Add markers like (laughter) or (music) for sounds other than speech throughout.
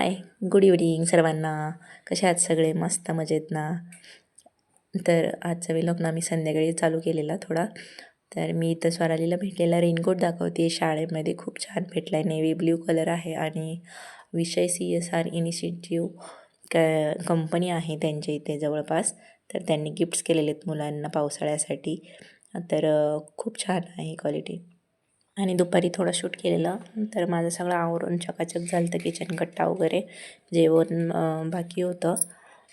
Hi good evening सर्वांना. कशा आहात सगळे? मस्त मजेत ना? तर आजचा विलॉग ना मी संध्याकाळी चालू केलेला थोडा. तर मी इथं स्वरालीला भेटलेला. रेनकोट दाखवते शाळेमध्ये. खूप छान भेटला आहे नेव्ही ब्ल्यू कलर आहे आणि विषय सी एस आर इनिशिएटिव्ह क कंपनी आहे त्यांच्या इथे जवळपास. तर त्यांनी गिफ्ट्स केलेले आहेत मुलांना पावसाळ्यासाठी. तर खूप छान आहे क्वालिटी आणि दुपारी थोडं शूट केलेलं. तर माझं सगळं आवरून चकाचक झालं तर किचन कट्टा वगैरे. जेवण बाकी होतं.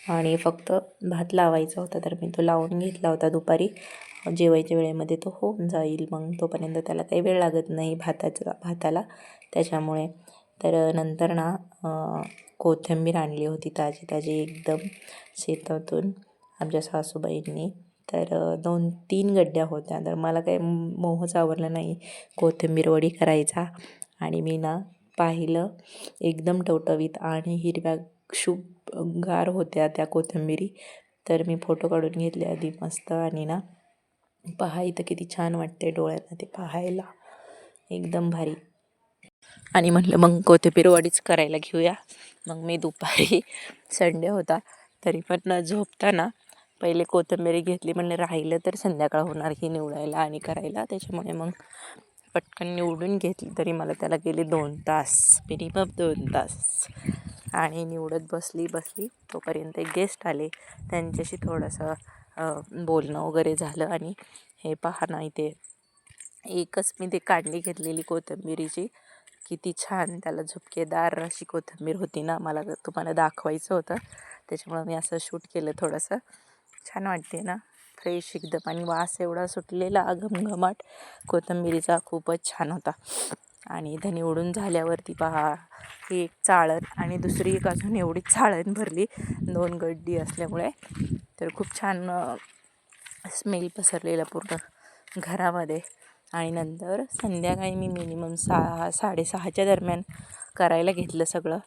आणि फक्त भात लावायचा होता तर मी तो लावून घेतला होता दुपारी. जेवायच्या वेळेमध्ये तो होऊन जाईल मग तोपर्यंत त्याला काही वेळ लागत नाही भाताचा भाताला. त्याच्यामुळे तर नंतर ना कोथिंबीर आणली होती ताजी ताजी एकदम शेतातून आमच्या सासूबाईंनी. तर दोन तीन गड्ड्या होत्या. तर मला काही मोहच आवरला नाही. कोथिंबीर वडी करायचा. आणि मी ना पाहिलं एकदम टवटवीत आणि हिरव्या शुभ गार होत्या त्या कोथिंबिरी. तर मी फोटो काढून घेतले. आधी मस्त आणि ना पहा इथं किती छान वाटते डोळ्यांना ते पाहायला. एकदम भारी. आणि म्हटलं मग कोथिंबीर वडीच करायला घेऊया. मग मी दुपारी संडे होता. तरी पण झोपताना पहिले कोथिंबीर घेतली म्हणले राहिलं तर संध्याकाळ होणार ही निवडायला आणि करायला. त्याच्यामुळे मग पटकन निवडून घेतली तरी मला त्याला गेले दोन तास. मिनिमम दोन तास. आणि निवडत बसली बसली. तोपर्यंत एक गेस्ट आले. त्यांच्याशी थोडंसं बोलणं वगैरे झालं आणि हे पहा ना इथे. एकच मी ते काढणी घेतलेली कोथिंबीरीची. किती छान त्याला झुपकेदार अशी कोथिंबीर होती ना. मला तुम्हाला दाखवायचं होतं. त्याच्यामुळं मी असं शूट केलं थोडंसं. छान वाटते ना. फ्रेश एकदम. आणि वास एवढा सुटलेला घमघमाट. कोथिंबिरीचा खूपच छान होता. आणि इथं उडून झाल्यावरती पहा ही एक चाळण आणि दुसरी एक अजून एवढी चाळण भरली. दोन गड्डी असल्यामुळे. तर खूप छान स्मेल पसरलेला पूर्ण घरामध्ये. आणि नंतर संध्याकाळी मी मिनिमम सहा साडेसहाच्या दरम्यान करायला घेतलं सगळं.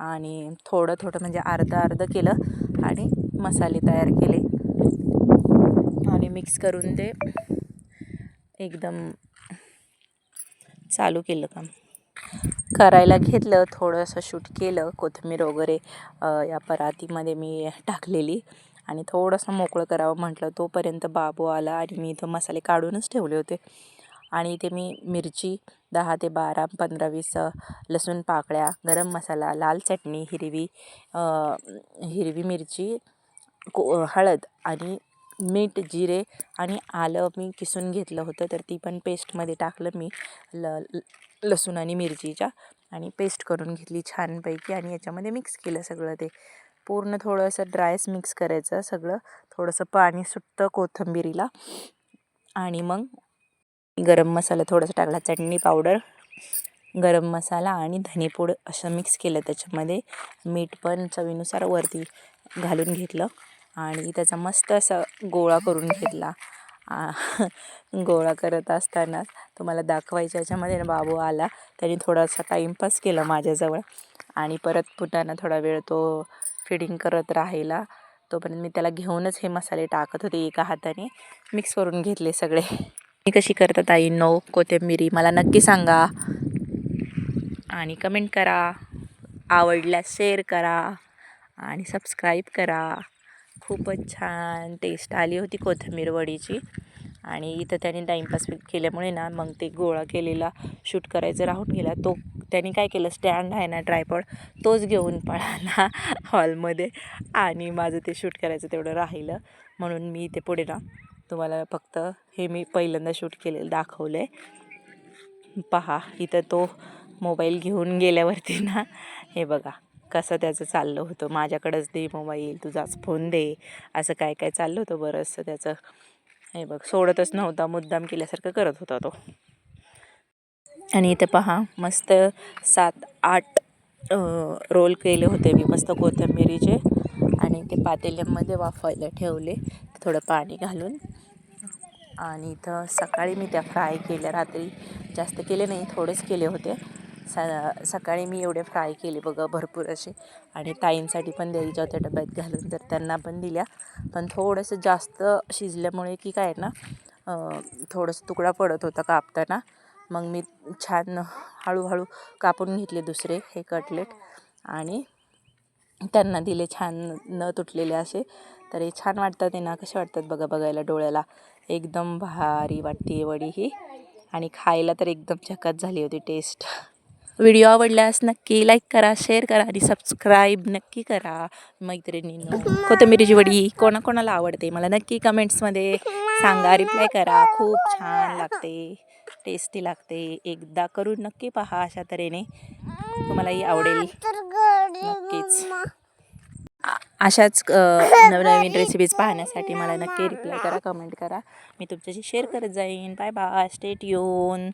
आणि थोडं थोडं म्हणजे अर्धं अर्धं केलं. आणि मसाले तयार केले. आणि मिक्स करून ते एकदम चालू केलं काम. करायला घेतलं थोडंसं शूट केलं कोथिंबीर वगैरे या परातीमध्ये मी टाकलेली. आणि थोडंसं मोकळं करावं म्हटलं तोपर्यंत बाबू आला आणि मी इथं मसाले काढूनच ठेवले होते. आणि इथे मी मिरची दहा ते बारा पंधरा वीस लसूण पाकळ्या गरम मसाला लाल चटणी हिरवी हिरवी मिरची को हळद आणि मीठ जिरे आणि आलं मी किसून घेतलं होतं. तर ती पण पेस्टमध्ये टाकलं मी. ल लसूण आणि मिरचीच्या आणि पेस्ट करून घेतली छानपैकी आणि याच्यामध्ये मिक्स केलं सगळं ते. पूर्ण थोडंसं ड्रायस मिक्स करायचं सगळं थोडंसं पाणी सुटतं कोथिंबिरीला. आणि मग गरम मसाला थोडासा टाकला चटणी पावडर गरम मसाला आणि धनेपूड असं मिक्स केलं त्याच्यामध्ये. मीठ पण चवीनुसार वरती घालून घेतलं. आणि त्याचा मस्त असा गोळा करून घेतला. (laughs) गोळा करत असताना तुम्हाला दाखवायच्या याच्यामध्ये ना बाबू आला. त्याने थोडासा टाईमपास केला माझ्याजवळ आणि परत पुन्हा थोडा वेळ तो फिडिंग करत राहिला. तोपर्यंत मी त्याला घेऊनच हे मसाले टाकत होते एका हाताने. मिक्स करून घेतले सगळे. मी कशी करतात आई? नो कोथिंबिरी. मला नक्की सांगा. आणि कमेंट करा. आवडल्यास शेअर करा. आणि सबस्क्राईब करा. खूपच छान टेस्ट आली होती कोथिंबीर वडीची. आणि इथं त्याने टाईमपास केल्यामुळे ना मग ते गोळा केलेला शूट करायचं राहून गेला. तो त्याने काय केलं स्टँड आहे ना ट्रायपॉड तोच घेऊन पळाला हॉलमध्ये आणि माझं ते शूट करायचं तेवढं राहिलं. म्हणून मी ते पुढे ना तुम्हाला फक्त हे मी पहिल्यांदा शूट केलेलं दाखवलं आहे पहा इथं तो मोबाईल घेऊन गेल्यावरती ना हे बघा. कसं त्याचं चाललं होतं? माझ्याकडंच दे मोबाईल तुझाच फोन दे. असं काय काय चाललं होतं बरंचसं त्याचं? हे बघ सोडतच नव्हता मुद्दाम केल्यासारखं करत होता तो. आणि इथं पहा मस्त सात आठ रोल केले होते मी मस्त कोथिंबिरीचे. आणि ते पातेल्यामध्ये वाफायला ठेवले. थोडं पाणी घालून. आणि इथं सकाळी मी त्या फ्राय केल्या रात्री जास्त केले नाही थोडेच केले होते. स सकाळी मी एवढे फ्राय केले बघा भरपूर असे. आणि ताईंसाठी पण द्यायच्या होत्या डब्यात घालून तर त्यांना पण दिल्या. पण थोडंसं जास्त शिजल्यामुळे की काय ना थोडंसं तुकडा पडत होता कापताना. मग मी छान हळूहळू कापून घेतले दुसरे हे कटलेट. आणि त्यांना दिले छान न तुटलेले असे. तर हे छान वाटतात आहे ना कसे वाटतात बघा बघायला डोळ्याला. एकदम भारी वाटते वडी ही. आणि खायला तर एकदम चकत झाली होती टेस्ट. व्हिडिओ आवडल्यास नक्की लाईक करा शेअर करा आणि सबस्क्राईब नक्की करा मैत्रिणींनो. कोथिंबिरीची वडी कोणाकोणाला आवडते मला नक्की कमेंट्समध्ये सांगा रिप्लाय करा. खूप छान लागते टेस्टी लागते. एकदा करून नक्की पहा अशा तऱ्हेने. तुम्हालाही आवडेल. नक्कीच. अशाच नवनवीन रेसिपीज पाहण्यासाठी मला नक्की रिप्लाय करा कमेंट करा. मी तुमच्याशी शेअर करत जाईन. बाय बाय स्टेट येऊन